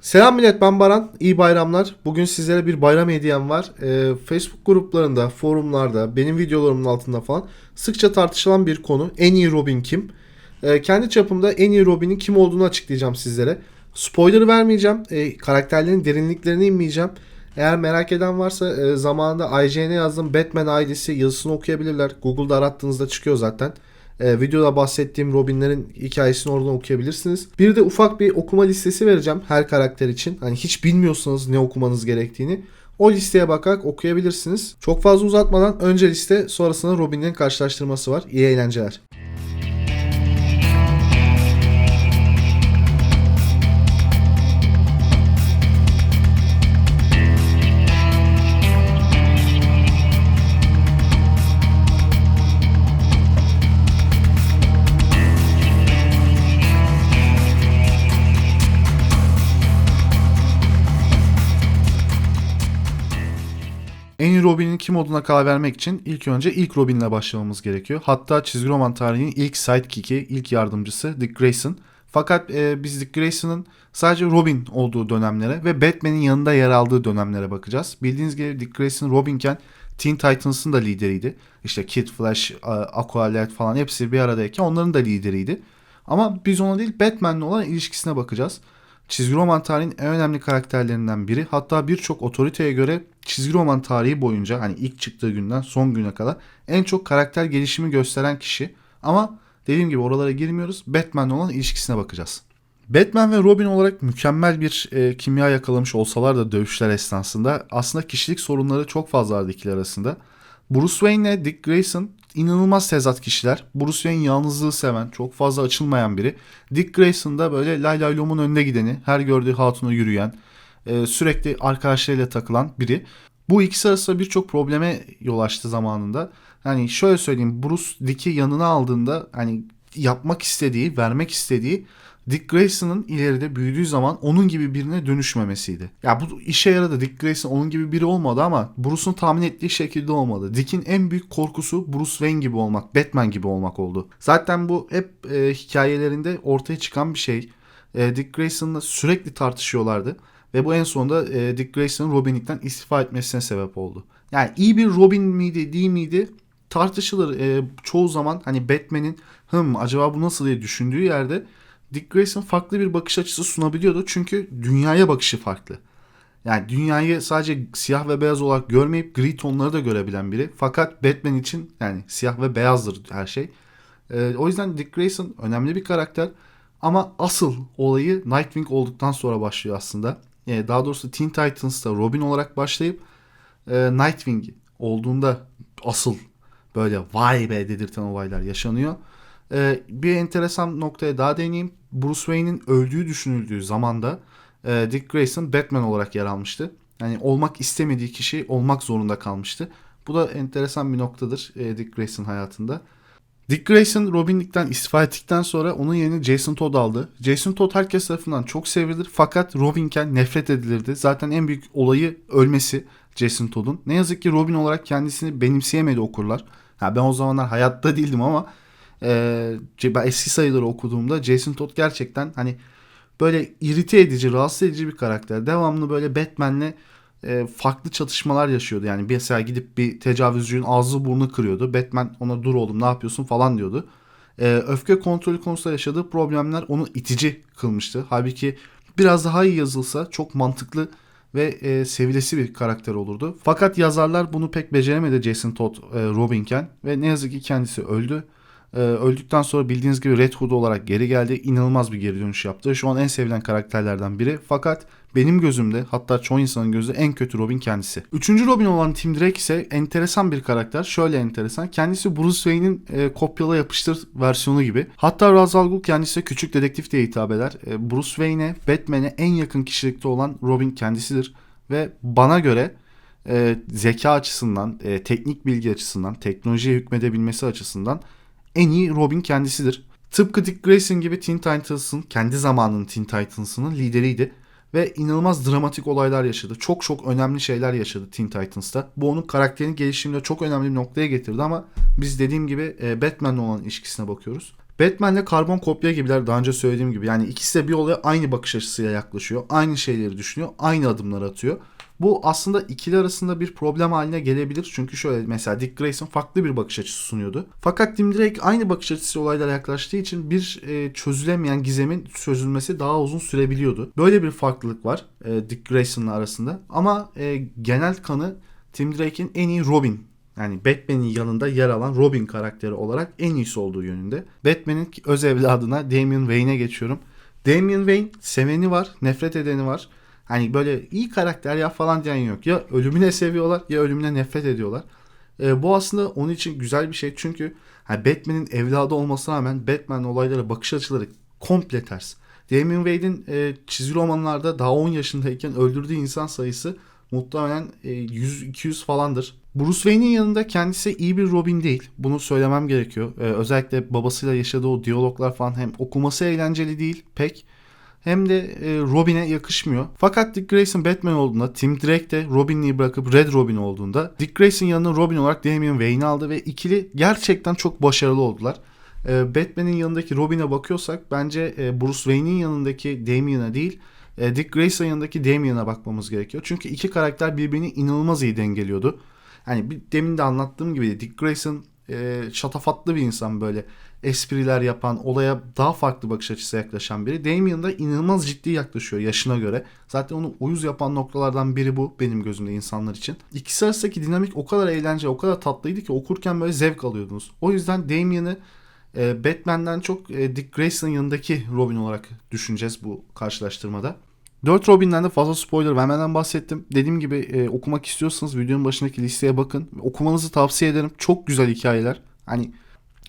Selam millet ben Baran. İyi bayramlar. Bugün sizlere bir bayram hediyem var. Ee, Facebook gruplarında, forumlarda, benim videolarımın altında falan sıkça tartışılan bir konu. En iyi Robin kim? Ee, kendi çapımda en iyi Robin'in kim olduğunu açıklayacağım sizlere. Spoiler vermeyeceğim. Ee, karakterlerin derinliklerine inmeyeceğim. Eğer merak eden varsa e, zamanında IGN'e yazdım Batman ailesi yazısını okuyabilirler. Google'da arattığınızda çıkıyor zaten. E, videoda bahsettiğim Robin'lerin hikayesini oradan okuyabilirsiniz. Bir de ufak bir okuma listesi vereceğim her karakter için. Hani hiç bilmiyorsanız ne okumanız gerektiğini. O listeye bakarak okuyabilirsiniz. Çok fazla uzatmadan önce liste sonrasında Robin'lerin karşılaştırması var. İyi eğlenceler. Robin'in kim olduğuna karar vermek için ilk önce ilk Robin'le başlamamız gerekiyor. Hatta çizgi roman tarihinin ilk sidekick'i, ilk yardımcısı Dick Grayson. Fakat e, biz Dick Grayson'ın sadece Robin olduğu dönemlere ve Batman'in yanında yer aldığı dönemlere bakacağız. Bildiğiniz gibi Dick Grayson Robinken Teen Titans'ın da lideriydi. İşte Kid Flash, Aqualad falan hepsi bir aradayken onların da lideriydi. Ama biz ona değil Batman'le olan ilişkisine bakacağız. Çizgi roman tarihinin en önemli karakterlerinden biri. Hatta birçok otoriteye göre çizgi roman tarihi boyunca hani ilk çıktığı günden son güne kadar en çok karakter gelişimi gösteren kişi. Ama dediğim gibi oralara girmiyoruz. Batman'le olan ilişkisine bakacağız. Batman ve Robin olarak mükemmel bir e, kimya yakalamış olsalar da dövüşler esnasında aslında kişilik sorunları çok fazla vardı ikili arasında. Bruce Wayne ile Dick Grayson inanılmaz tezat kişiler. Bruce Wayne yalnızlığı seven, çok fazla açılmayan biri. Dick Grayson da böyle lay lay lomun önünde gideni, her gördüğü hatuna yürüyen, e, sürekli arkadaşlarıyla takılan biri. Bu ikisi arasında birçok probleme yol açtı zamanında. Yani şöyle söyleyeyim Bruce Dick'i yanına aldığında hani yapmak istediği, vermek istediği Dick Grayson'ın ileride büyüdüğü zaman onun gibi birine dönüşmemesiydi. Ya bu işe yaradı. Dick Grayson onun gibi biri olmadı ama Bruce'un tahmin ettiği şekilde olmadı. Dick'in en büyük korkusu Bruce Wayne gibi olmak, Batman gibi olmak oldu. Zaten bu hep e, hikayelerinde ortaya çıkan bir şey. E, Dick Grayson'la sürekli tartışıyorlardı. Ve bu en sonunda e, Dick Grayson'ın Robin'likten istifa etmesine sebep oldu. Yani iyi bir Robin miydi değil miydi tartışılır. E, çoğu zaman hani Batman'in hım acaba bu nasıl diye düşündüğü yerde Dick Grayson farklı bir bakış açısı sunabiliyordu. Çünkü dünyaya bakışı farklı. Yani dünyayı sadece siyah ve beyaz olarak görmeyip gri tonları da görebilen biri. Fakat Batman için yani siyah ve beyazdır her şey. Ee, o yüzden Dick Grayson önemli bir karakter. Ama asıl olayı Nightwing olduktan sonra başlıyor aslında. Yani daha doğrusu Teen Titans'ta Robin olarak başlayıp e, Nightwing olduğunda asıl böyle vay be dedirten olaylar yaşanıyor. Ee, bir enteresan noktaya daha değineyim. Bruce Wayne'in öldüğü düşünüldüğü zamanda e, Dick Grayson Batman olarak yer almıştı. Yani olmak istemediği kişi olmak zorunda kalmıştı. Bu da enteresan bir noktadır e, Dick Grayson hayatında. Dick Grayson Robin'likten istifa ettikten sonra onun yerini Jason Todd aldı. Jason Todd herkes tarafından çok sevilir fakat Robin'ken nefret edilirdi. Zaten en büyük olayı ölmesi Jason Todd'un. Ne yazık ki Robin olarak kendisini benimseyemedi okurlar. Ha, ben o zamanlar hayatta değildim ama e, ben eski sayıları okuduğumda Jason Todd gerçekten hani böyle irite edici, rahatsız edici bir karakter. Devamlı böyle Batman'le e, farklı çatışmalar yaşıyordu. Yani mesela gidip bir tecavüzcünün ağzı burnu kırıyordu. Batman ona dur oğlum ne yapıyorsun falan diyordu. E, öfke kontrolü konusunda yaşadığı problemler onu itici kılmıştı. Halbuki biraz daha iyi yazılsa çok mantıklı ve e, sevilesi bir karakter olurdu. Fakat yazarlar bunu pek beceremedi Jason Todd e, Robinken ve ne yazık ki kendisi öldü. Ee, öldükten sonra bildiğiniz gibi Red Hood olarak geri geldi. İnanılmaz bir geri dönüş yaptı. Şu an en sevilen karakterlerden biri. Fakat benim gözümde hatta çoğu insanın gözü en kötü Robin kendisi. Üçüncü Robin olan Tim Drake ise enteresan bir karakter. Şöyle enteresan. Kendisi Bruce Wayne'in e, kopyala yapıştır versiyonu gibi. Hatta Ra's al Ghul kendisi küçük dedektif diye hitap eder. E, Bruce Wayne'e, Batman'e en yakın kişilikte olan Robin kendisidir. Ve bana göre e, zeka açısından, e, teknik bilgi açısından, teknolojiye hükmedebilmesi açısından en iyi Robin kendisidir. Tıpkı Dick Grayson gibi Teen Titans'ın kendi zamanının Teen Titans'ının lideriydi ve inanılmaz dramatik olaylar yaşadı. Çok çok önemli şeyler yaşadı Teen Titans'ta. Bu onun karakterinin gelişiminde çok önemli bir noktaya getirdi ama biz dediğim gibi e, Batman'le olan ilişkisine bakıyoruz. Batman'le karbon kopya gibiler daha önce söylediğim gibi. Yani ikisi de bir olaya aynı bakış açısıyla yaklaşıyor. Aynı şeyleri düşünüyor. Aynı adımları atıyor. Bu aslında ikili arasında bir problem haline gelebilir. Çünkü şöyle mesela Dick Grayson farklı bir bakış açısı sunuyordu. Fakat Tim Drake aynı bakış açısı olaylara yaklaştığı için bir e, çözülemeyen gizemin çözülmesi daha uzun sürebiliyordu. Böyle bir farklılık var e, Dick Grayson'la arasında. Ama e, genel kanı Tim Drake'in en iyi Robin yani Batman'in yanında yer alan Robin karakteri olarak en iyisi olduğu yönünde. Batman'in öz evladına Damian Wayne'e geçiyorum. Damian Wayne seveni var, nefret edeni var. Hani böyle iyi karakter ya falan diyen yok. Ya ölümüne seviyorlar ya ölümüne nefret ediyorlar. Ee, bu aslında onun için güzel bir şey. Çünkü hani Batman'in evladı olmasına rağmen Batman olaylara bakış açıları komple ters. Damian Wade'in e, çizgi romanlarda daha 10 yaşındayken öldürdüğü insan sayısı muhtemelen e, 100-200 falandır. Bruce Wayne'in yanında kendisi iyi bir Robin değil. Bunu söylemem gerekiyor. Ee, özellikle babasıyla yaşadığı o diyaloglar falan hem okuması eğlenceli değil pek hem de e, Robin'e yakışmıyor. Fakat Dick Grayson Batman olduğunda, Tim Drake de Robin'i bırakıp Red Robin olduğunda Dick Grayson yanına Robin olarak Damian Wayne'i aldı ve ikili gerçekten çok başarılı oldular. E, Batman'in yanındaki Robin'e bakıyorsak bence e, Bruce Wayne'in yanındaki Damian'a değil e, Dick Grayson yanındaki Damian'a bakmamız gerekiyor. Çünkü iki karakter birbirini inanılmaz iyi dengeliyordu. Hani demin de anlattığım gibi Dick Grayson e, şatafatlı bir insan böyle espriler yapan, olaya daha farklı bakış açısı yaklaşan biri. Damian da inanılmaz ciddi yaklaşıyor yaşına göre. Zaten onu uyuz yapan noktalardan biri bu benim gözümde insanlar için. İkisi arasındaki dinamik o kadar eğlence, o kadar tatlıydı ki okurken böyle zevk alıyordunuz. O yüzden Damian'ı e, Batman'den çok e, Dick Grayson'ın yanındaki Robin olarak düşüneceğiz bu karşılaştırmada. 4 Robin'den de fazla spoiler vermeden bahsettim. Dediğim gibi e, okumak istiyorsanız videonun başındaki listeye bakın. Okumanızı tavsiye ederim. Çok güzel hikayeler. Hani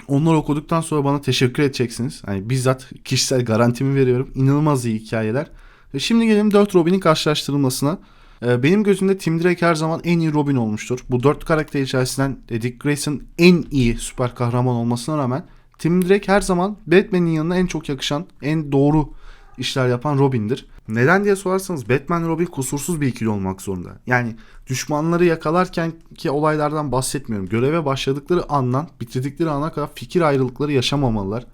onları okuduktan sonra bana teşekkür edeceksiniz. Hani bizzat kişisel garantimi veriyorum. İnanılmaz iyi hikayeler. Ve şimdi gelelim 4 Robin'in karşılaştırılmasına. E, benim gözümde Tim Drake her zaman en iyi Robin olmuştur. Bu 4 karakter içerisinden Dick Grayson en iyi süper kahraman olmasına rağmen Tim Drake her zaman Batman'in yanına en çok yakışan, en doğru işler yapan Robin'dir. Neden diye sorarsanız Batman Robin kusursuz bir ikili olmak zorunda. Yani düşmanları yakalarken ki olaylardan bahsetmiyorum. Göreve başladıkları andan bitirdikleri ana kadar fikir ayrılıkları yaşamamalılar.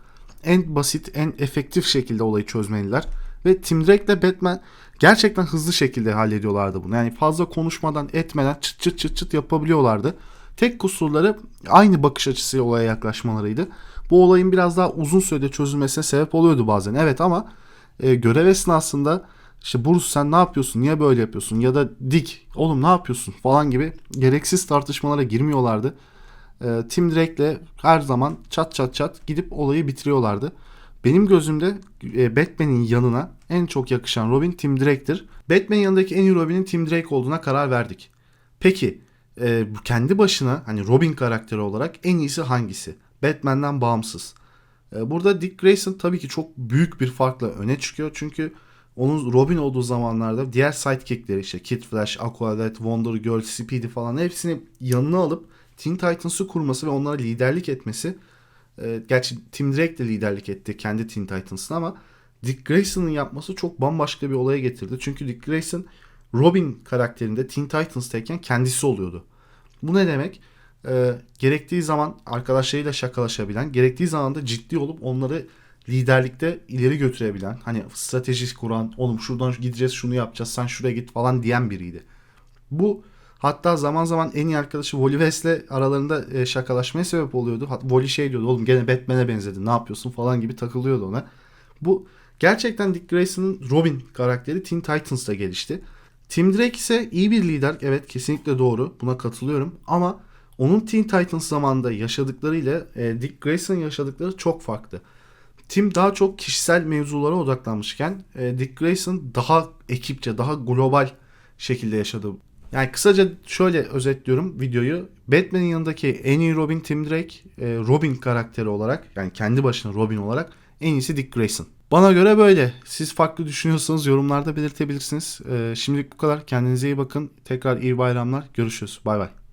En basit, en efektif şekilde olayı çözmeliler. Ve Tim Drake ile Batman gerçekten hızlı şekilde hallediyorlardı bunu. Yani fazla konuşmadan etmeden çıt çıt çıt çıt yapabiliyorlardı. Tek kusurları aynı bakış açısıyla olaya yaklaşmalarıydı. Bu olayın biraz daha uzun sürede çözülmesine sebep oluyordu bazen. Evet ama e, görev esnasında işte Bruce sen ne yapıyorsun niye böyle yapıyorsun ya da Dick oğlum ne yapıyorsun falan gibi gereksiz tartışmalara girmiyorlardı. E, Tim Drake'le her zaman çat çat çat gidip olayı bitiriyorlardı. Benim gözümde e, Batman'in yanına en çok yakışan Robin Tim Drake'tir. Batman'in yanındaki en iyi Robin'in Tim Drake olduğuna karar verdik. Peki e, kendi başına hani Robin karakteri olarak en iyisi hangisi? Batman'den bağımsız. E, burada Dick Grayson tabii ki çok büyük bir farkla öne çıkıyor. Çünkü onun Robin olduğu zamanlarda diğer sidekickleri işte Kid Flash, Aqualad, Wonder Girl, Speedy falan hepsini yanına alıp Teen Titans'ı kurması ve onlara liderlik etmesi. E, gerçi Tim Drake de liderlik etti kendi Teen Titans'ına ama Dick Grayson'ın yapması çok bambaşka bir olaya getirdi. Çünkü Dick Grayson Robin karakterinde Teen Titans'tayken kendisi oluyordu. Bu ne demek? E, gerektiği zaman arkadaşlarıyla şakalaşabilen, gerektiği zaman da ciddi olup onları liderlikte ileri götürebilen, hani strateji kuran, oğlum şuradan gideceğiz, şunu yapacağız, sen şuraya git falan diyen biriydi. Bu hatta zaman zaman en iyi arkadaşı Wally West'le aralarında e, şakalaşmaya sebep oluyordu. Wally şey diyordu, oğlum gene Batman'e benzedin, ne yapıyorsun falan gibi takılıyordu ona. Bu gerçekten Dick Grayson'ın Robin karakteri Teen Titans'ta gelişti. Tim Drake ise iyi bir lider. Evet kesinlikle doğru. Buna katılıyorum. Ama onun Teen Titans zamanında yaşadıklarıyla e, Dick Grayson yaşadıkları çok farklı. Tim daha çok kişisel mevzulara odaklanmışken e, Dick Grayson daha ekipçe, daha global şekilde yaşadı. Yani kısaca şöyle özetliyorum videoyu. Batman'in yanındaki en iyi Robin Tim Drake, e, Robin karakteri olarak yani kendi başına Robin olarak en iyisi Dick Grayson. Bana göre böyle. Siz farklı düşünüyorsanız yorumlarda belirtebilirsiniz. E, şimdilik bu kadar. Kendinize iyi bakın. Tekrar iyi bayramlar. Görüşürüz. Bay bay.